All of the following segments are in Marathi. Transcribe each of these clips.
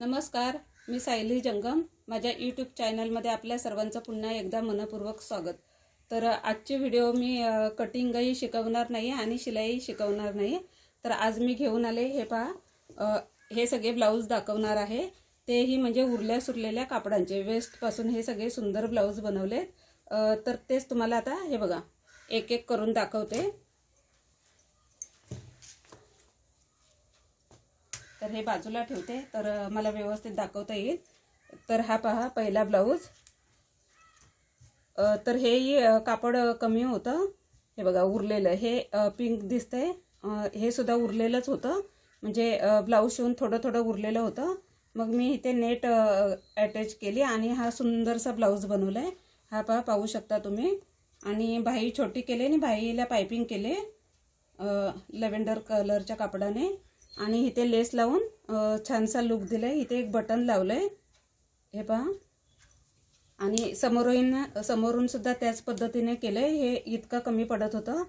नमस्कार मी सायली जंगम. माझ्या यूट्यूब चॅनलमध्ये आपल्या सर्वांचं पुन्हा एकदा मनपूर्वक स्वागत. तर आजचे व्हिडिओ मी कटिंगही शिकवणार नाही आणि शिलाई शिकवणार नाही. तर आज मी घेऊन आले हे पहा. हे सगळे ब्लाऊज दाखवणार आहे. तेही म्हणजे उरल्या सुरलेल्या कापडांचे. वेस्टपासून हे सगळे सुंदर ब्लाऊज बनवले तर तेच तुम्हाला आता हे बघा. एक एक करून दाखवते. तर हे बाजूला ठेवते. तर मला व्यवस्थित दाखवता येईल. तर हा पहा पहिला ब्लाऊज. तर हेही कापड कमी होतं. हे बघा उरलेलं. हे पिंक दिसतंय. हे सुद्धा उरलेलंच होतं. म्हणजे ब्लाऊज शिवून थोडं थोडं उरलेलं होतं. मग मी इथे नेट अटॅच केली आणि हा सुंदरसा ब्लाऊज बनवला आहे हा पहा पाहू शकता तुम्ही. आणि बाही छोटी केली आणि बाहीला पायपिंग केले. लव्हेंडर कलरच्या कापडाने. आणि इथे लेस लावून छानसा लुक दिला आहे इथे एक बटन लावलं आहे हे पहा. आणि समोरून समोरून सुद्धा त्याच पद्धतीने केलं आहे हे इतकं कमी पडत होतं.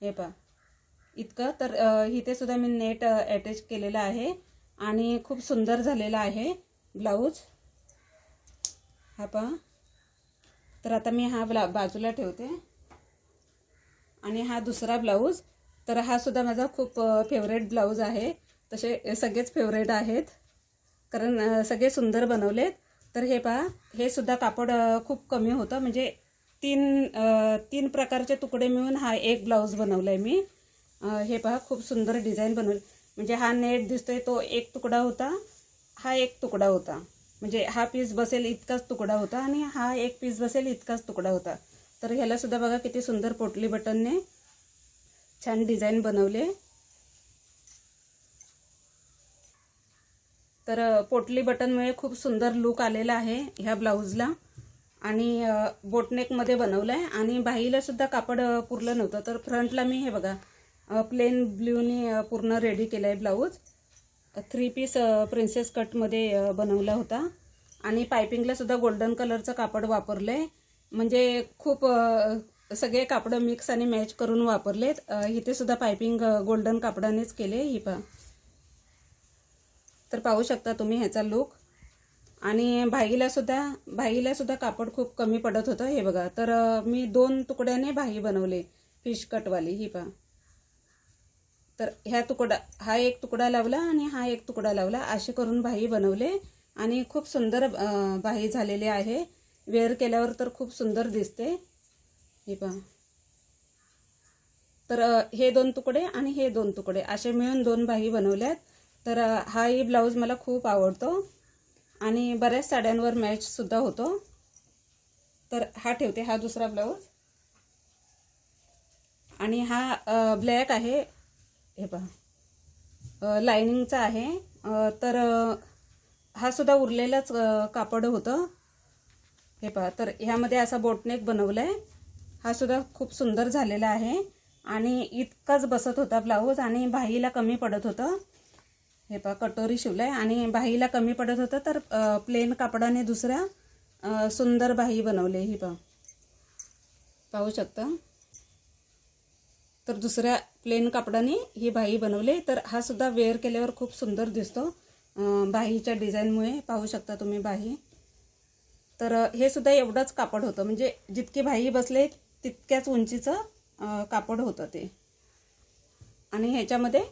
हे पहा. इतकं. तर इथे सुद्धा मी नेट अटॅच केलेलं आहे. आणि खूप सुंदर झालेला आहे ब्लाऊज. हा पहा. तर आता मी हा ब्ला बाजूला ठेवते. आणि हा दुसरा ब्लाऊज. तर हा सुद्धा माझा खूप फेवरेट ब्लाऊज आहे. तसे सगळेच फेवरेट आहेत. कारण सगळे सुंदर बनवलेत. तर हे पहा हे सुद्धा कापड खूप कमी होतं. म्हणजे तीन तीन प्रकारचे तुकडे मिळून हा एक ब्लाऊज बनवला आहे मी हे पहा खूप सुंदर डिझाईन बनवली. म्हणजे हा नेट दिसतोय तो एक तुकडा होता. हा एक तुकडा होता. म्हणजे हा पीस बसेल इतकाच तुकडा होता. आणि हा एक पीस बसेल इतकाच तुकडा होता. तर ह्याला सुद्धा बघा किती सुंदर पोटली बटनने छान डिझाईन बनवले. तर पोटली बटनमुळे खूप सुंदर लुक आलेला आहे ह्या ब्लाऊजला. आणि बोटनेकमध्ये बनवलं आहे आणि बाहीला सुद्धा कापड पुरलं नव्हतं. तर फ्रंटला मी हे बघा प्लेन ब्ल्यूनी पूर्ण रेडी केलं आहे ब्लाऊज थ्री पीस प्रिन्सेस कटमध्ये बनवला होता. आणि पायपिंगला सुद्धा गोल्डन कलरचं कापड वापरलं आहे म्हणजे खूप सगळे कापडं मिक्स आणि मॅच करून वापरलेत. इथे सुद्धा पायपिंग गोल्डन कापडानेच केले ही पा. तर पाहू शकता तुम्ही ह्याचा लुक आणि भाईला सुद्धा भाईला सुद्धा कापड खूप कमी पडत होतं हे बघा. तर मी दोन तुकड्याने भाई बनवले फिश कटवाली ही पा. तर ह्या तुकडा हा एक तुकडा लावला आणि हा एक तुकडा लावला. असे करून भाई बनवले. आणि खूप सुंदर भाई झालेले आहे. वेअर केल्यावर तर खूप सुंदर दिसते. हे पहा. तर हे दोन तुकडे आणि हे दोन तुकडे. असे मिळून दोन बाही बनवल्यात. तर हाही ब्लाऊज मला खूप आवडतो. आणि बऱ्याच साड्यांवर मॅचसुद्धा होतो. तर हा ठेवते हा दुसरा ब्लाऊज. आणि हा ब्लॅक आहे. हे पहा. लायनिंगचा आहे. तर हा सुद्धा उरलेलाच कापड होतं. हे पहा. तर ह्यामध्ये असा बोटनेक बनवला आहे हा सुद्धा खूप सुंदर झालेला आहे. आणि इतकाच बसत होता ब्लाऊज आणि बाहीला कमी पडत होतं. हे पहा कटोरी शिवलं आहे आणि बाहीला कमी पडत होतं तर प्लेन कापडाने दुसऱ्या सुंदर बाही बनवले. ही पहा. पाहू शकता? तर दुसऱ्या प्लेन कापडाने ही बाही बनवली. तर हा सुद्धा वेअर केल्यावर खूप सुंदर दिसतो. बाहीच्या डिझाईनमुळे पाहू शकता तुम्ही बाही तर हे सुद्धा एवढंच कापड होतं. म्हणजे जितकी बाही बसले तितक्याच उंचीचं कापड होतं ते. आणि ह्याच्यामध्ये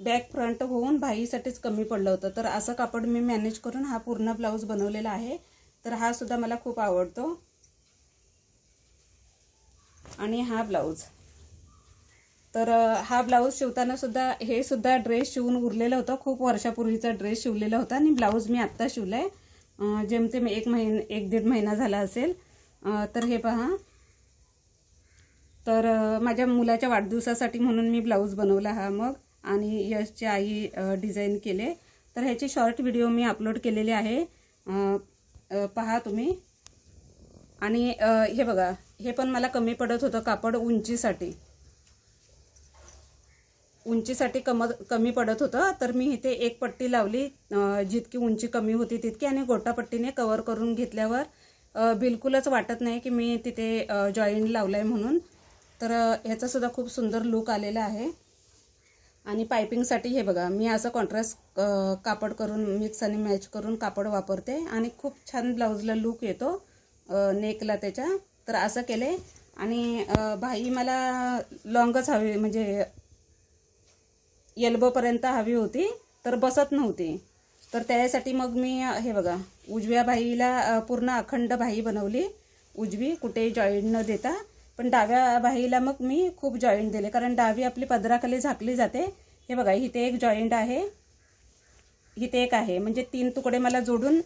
बॅक फ्रंट होऊन बाहीसाठीच कमी पडलं होतं. तर असं कापड मी मॅनेज करून हा पूर्ण ब्लाऊज बनवलेला आहे. तर हा सुद्धा मला खूप आवडतो. आणि हा ब्लाऊज तर हा ब्लाऊज शिवताना सुद्धा हे सुद्धा ड्रेस शिवून उरलेलं होतं. खूप वर्षापूर्वीचा ड्रेस शिवलेला होता. आणि ब्लाऊज मी आत्ता शिवला आहे जेमतेम एक महिन एक दीड महिना झाला असेल. तर हे पहा. तर माझ्या मुलाच्या वाढदिवसासाठी म्हणून मी ब्लाऊज बनवला हा मग. आणि यशची आई डिझाईन केले. तर ह्याची शॉर्ट व्हिडिओ मी अपलोड केलेली आहे. पहा तुम्ही. आणि हे बघा. हे पण मला कमी पडत होतं कापड उंचीसाठी. उंचीसाठी कम कमी पडत होतं. तर मी इथे एक पट्टी लावली. जितकी उंची कमी होती तितकी आणि गोटापट्टीने कवर करून घेतल्यावर बिलकुलच वाटत नाही की मी तिथे जॉईंट लावलं आहे म्हणून. तर ह्याचासुद्धा ह्याचा सुद्धा खूप सुंदर लुक आलेला आहे. आणि पायपिंगसाठी हे बघा मी असं कॉन्ट्रास्ट कापड करून मिक्स आणि मॅच करून कापड वापरते. आणि खूप छान ब्लाऊजला लूक येतो नेकला त्याच्या. तर असं केले आणि भाई मला लॉंगच हवी म्हणजे येल्बोपर्यंत हवी होती तर बसत नव्हती. तर त्यासाठी मग मी हे बघा उजव्या भाईला पूर्ण अखंड भाई बनवली. उजवी कुठेही जॉईंट न देता. पण डाव्या बाईला मग मी खूप जॉईंट दिले. कारण डावी आपली पदराखाली झाकली जाते. हे बघा इथे एक जॉईंट आहे. इथे एक आहे. म्हणजे तीन तुकडे मला जोडून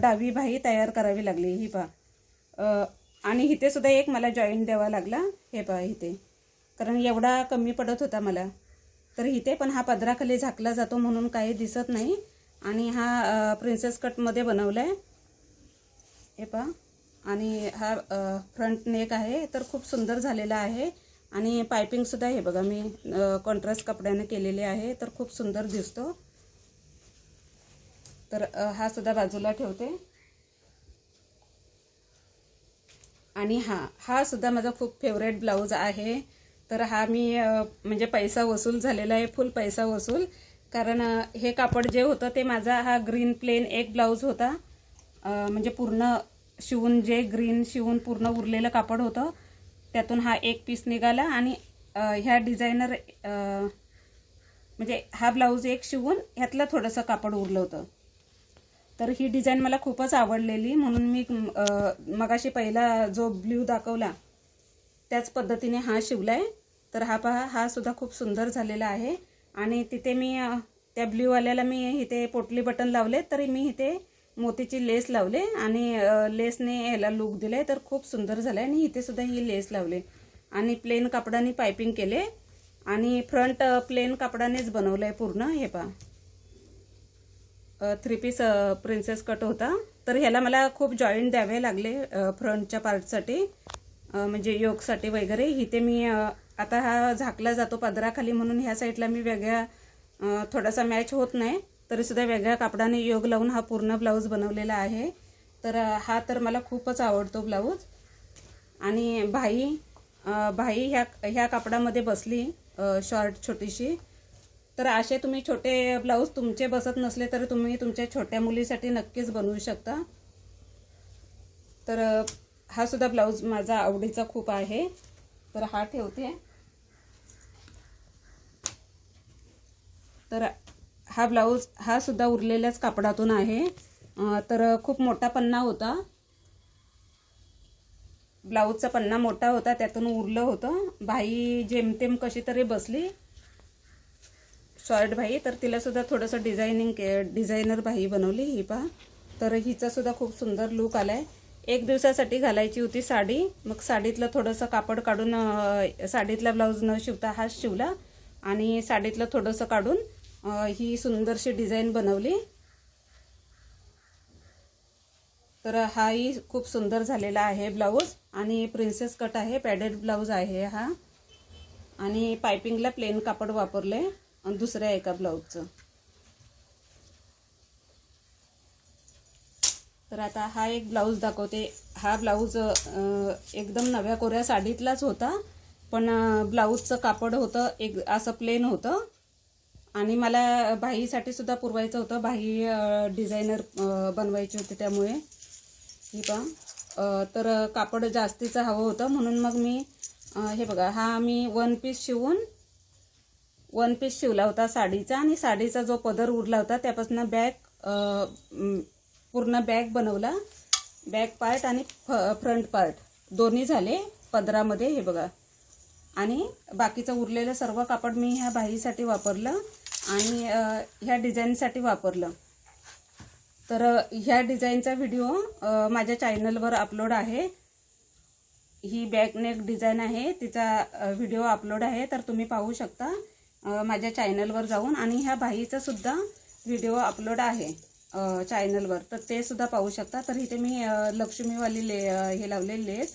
डावी बाई तयार करावी लागली. ही पहा. आणि इथे सुद्धा एक मला जॉईंट द्यावा लागला. हे पहा इथे. कारण एवढा कमी पडत होता मला. तर इथे पण हा पदराखाली झाकला जातो म्हणून काही दिसत नाही. आणि हा प्रिन्सेस कटमध्ये बनवला आहे हे पहा. आणि हा फ्रंट नेक आहे तर खूप सुंदर झालेला आहे. आणि पायपिंगसुद्धा हे बघा मी कॉन्ट्रास्ट कपड्याने केलेले आहे तर खूप सुंदर दिसतो. तर हा सुद्धा बाजूला ठेवते. आणि हा हा सुद्धा माझा खूप फेवरेट ब्लाऊज आहे. तर हा मी म्हणजे पैसा वसूल झालेला आहे फुल पैसा वसूल. कारण हे कापड जे होतं ते माझा हा ग्रीन प्लेन एक ब्लाऊज होता. म्हणजे पूर्ण शिवून जे ग्रीन शिवून पूर्ण उरलेलं कापड होतं त्यातून हा एक पीस निघाला आणि ह्या डिझायनर म्हणजे हा ब्लाऊज एक शिवून ह्यातलं थोडंसं कापड उरलं होतं. तर ही डिझाईन मला खूपच आवडलेली म्हणून मी मगाशी पहिला जो ब्ल्यू दाखवला त्याच पद्धतीने हा शिवला आहे तर हा पहा हा सुद्धा खूप सुंदर झालेला आहे. आणि तिथे मी त्या ब्ल्यूवाल्याला मी इथे पोटली बटन लावले तरी मी इथे मोतीची लेस लावले आणि लेसने ह्याला लुक दिले तर खूप सुंदर झालाय आणि इथे सुद्धा ही लेस लावले. आणि प्लेन कापडाने पायपिंग केले. आणि फ्रंट प्लेन कापडानेच बनवलं आहे पूर्ण. हे पहा. थ्री पीस प्रिन्सेस कट होता. तर ह्याला मला खूप जॉईंट द्यावे लागले फ्रंटच्या पार्टसाठी म्हणजे योगसाठी वगैरे. इथे मी आता हा झाकला जातो पदराखाली म्हणून ह्या साईडला मी वेगळ्या थोडासा मॅच होत नाही. तरीसुद्धा वेगळ्या कापडाने योग लावून हा पूर्ण ब्लाऊज बनवलेला आहे. तर हा तर मला खूपच आवडतो ब्लाऊज. आणि भाई भाई ह्या ह्या कापडामध्ये बसली शॉर्ट छोटीशी. तर असे तुम्ही छोटे ब्लाऊज तुमचे बसत नसले तर तुम्ही तुमच्या छोट्या मुलीसाठी नक्कीच बनवू शकता. तर हा सुद्धा ब्लाऊज माझा आवडीचा खूप आहे. तर हा ठेवते. तर हा ब्लाऊज हा सुद्धा उरलेल्याच कापडातून आहे. तर खूप मोठा पन्ना होता. ब्लाऊजचा पन्ना मोठा होता त्यातून उरलं होतं. भाई जेमतेम कशी तरी बसली. शॉर्ट भाई तर तिलासुद्धा थोडंसं डिझायनिंग के डिझायनर भाई बनवली ही पहा. तर हिचासुद्धा खूप सुंदर लुक आलाय. एक दिवसासाठी घालायची होती साडी. मग साडीतलं थोडंसं कापड काढून साडीतला ब्लाऊज न शिवता हाच शिवला आणि साडीतलं थोडंसं काढून ही सुंदरशी डिझाईन बनवली. तर हाही खूप सुंदर झालेला आहे ब्लाऊज आणि प्रिन्सेस कट आहे पॅडेड ब्लाऊज आहे हा. आणि पायपिंगला प्लेन कापड वापरले आणि दुसऱ्या एका ब्लाऊजचं. तर आता हा एक ब्लाऊज दाखवते. हा ब्लाऊज एकदम नव्या कोऱ्या साडीतलाच होता पण ब्लाऊजचं कापड होतं एक असं प्लेन होतं. आणि मला बाहीसाठी सुद्धा पुरवायचं होतं. बाही डिझायनर बनवायची होती त्यामुळे. ही पहा. तर कापड जास्तीचं हवं होतं. म्हणून मग मी हे बघा हा मी वन पीस शिवून वन पीस शिवला होता साडीचा. आणि साडीचा जो पदर उरला होता त्यापासून बॅग पूर्ण बॅग बनवला. बॅक पार्ट आणि फ्रंट पार्ट. दोन्ही झाले पदरामध्ये हे बघा. आणि बाकीचं उरलेलं सर्व कापड मी ह्या बाहीसाठी वापरलं. आणि ह्या डिझाईनसाठी वापरलं. तर ह्या डिझाईनचा व्हिडिओ माझ्या चॅनलवर अपलोड आहे. ही बॅकनेक डिझाईन आहे. तिचा व्हिडिओ अपलोड आहे. तर तुम्ही पाहू शकता माझ्या चॅनलवर जाऊन. आणि ह्या बाईचासुद्धा व्हिडिओ अपलोड आहे चॅनलवर. तर ते सुद्धा पाहू शकता. तर इथे मी लक्ष्मीवाली ले हे लावले लेस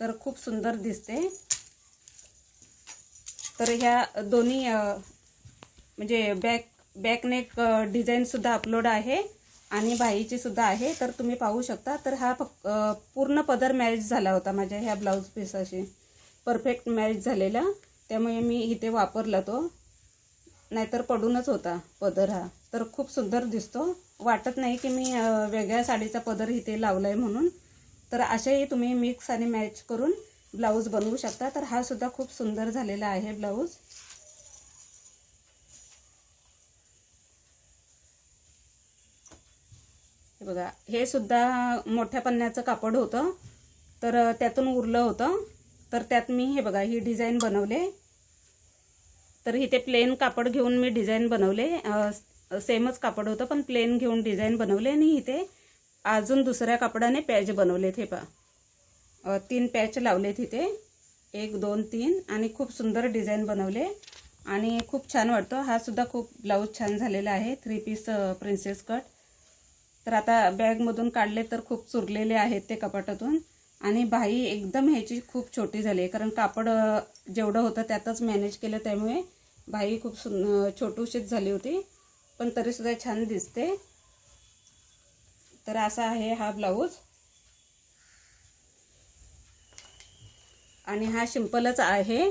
तर खूप सुंदर दिसते. तर ह्या दोन्ही म्हणजे बॅक बॅकनेक डिझाईनसुद्धा अपलोड आहे आणि बाईची सुद्धा आहे. तर तुम्ही पाहू शकता. तर हा फक्त पूर्ण पदर मॅच झाला होता माझ्या ह्या ब्लाऊज पीसाशी परफेक्ट मॅच झालेला. त्यामुळे मी इथे वापरला तो. नाहीतर पडूनच होता पदर हा. तर खूप सुंदर दिसतो. वाटत नाही की मी वेगळ्या साडीचा पदर इथे लावला आहे म्हणून. तर असेही तुम्ही मिक्स आणि मॅच करून ब्लाऊज बनवू शकता. तर हा सुद्धा खूप सुंदर झालेला आहे ब्लाऊज हे बघा हे सुद्धा मोठ्या पन्न्याचं कापड होतं. तर त्यातून उरलं होतं. तर त्यात मी हे बघा ही डिझाईन बनवले. तर इथे प्लेन कापड घेऊन मी डिझाईन बनवले. सेमच कापड होतं पण प्लेन घेऊन डिझाईन बनवले. आणि इथे अजून दुसऱ्या कापडाने पॅच बनवलेत हे पा तीन पॅच लावले इथे. एक दोन तीन. आणि खूप सुंदर डिझाईन बनवले. आणि खूप छान वाटतं. हा सुद्धा खूप ब्लाऊज छान झालेला आहे. Three piece princess cut. तर आता बॅगमधून काढले तर खूप चुरलेले आहेत ते कपाटातून. आणि बाही एकदम ह्याची खूप छोटी झाली आहे. कारण कापड जेवढं होतं त्यातच मॅनेज केलं त्यामुळे बाही खूप सुन छोटूशीच झाली होती. पण तरीसुद्धा छान दिसते. तर असा आहे हा ब्लाऊज आणि हा सिंपलच आहे.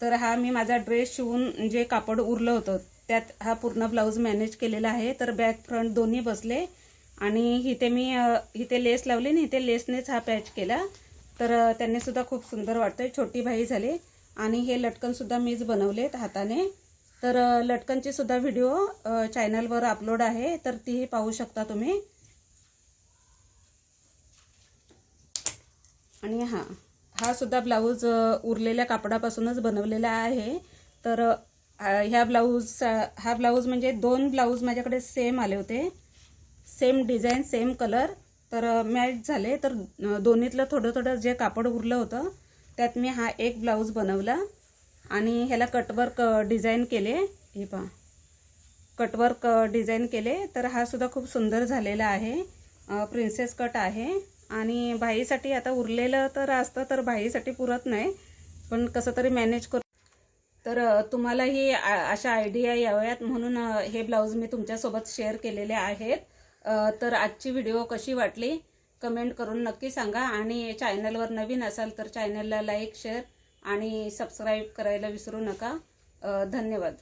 तर हा मी माझा ड्रेस शिवून जे कापड उरलं होतं त्यात हा पूर्ण ब्लाऊज मॅनेज केलेला आहे. तर बॅक फ्रंट दोन्ही बसले. आणि इथे मी इथे लेस लावली आणि इथे लेसनेच हा पॅच केला. तर त्यांनीसुद्धा त्यांनी सुद्धा खूप सुंदर वाटतंय. छोटी भाई झाली. आणि हे लटकनसुद्धा मीच बनवलेत हाताने. तर अ, लटकनची सुद्धा व्हिडिओ चॅनलवर अपलोड आहे. तर तीही पाहू शकता तुम्ही. आणि हा हा सुद्धा ब्लाऊज उरलेल्या कापडापासूनच बनवलेला आहे. तर ह्या ब्लाऊज हा ब्लाऊज म्हणजे दोन ब्लाऊज माझ्याकडे सेम आले होते. Same design same colour. तर मॅच झाले. तर दोन्हीतलं थोडं थोडं जे कापड उरलं होतं त्यात मी हा एक ब्लाऊज बनवला. आणि ह्याला कटवर्क डिझाईन केले. हे पहा. कटवर्क डिझाईन केले. तर हा सुद्धा खूप सुंदर झालेला आहे. प्रिन्सेस कट आहे. आणि बाईसाठी आता उरलेलं तर असतं तर बाईसाठी पुरत नाही. पण कसं तरी मॅनेज करू. तर तुम्हालाही आ- अशा आयडिया याव्यात. म्हणून हे ब्लाऊज मी तुमच्यासोबत शेअर केलेले आहेत. तर आजची व्हिडिओ कशी वाटली? कमेंट करून नक्की सांगा. आणि चॅनलवर नवीन असाल तर चॅनलला लाईक शेअर आणि सबस्क्राईब करायला विसरू नका. धन्यवाद.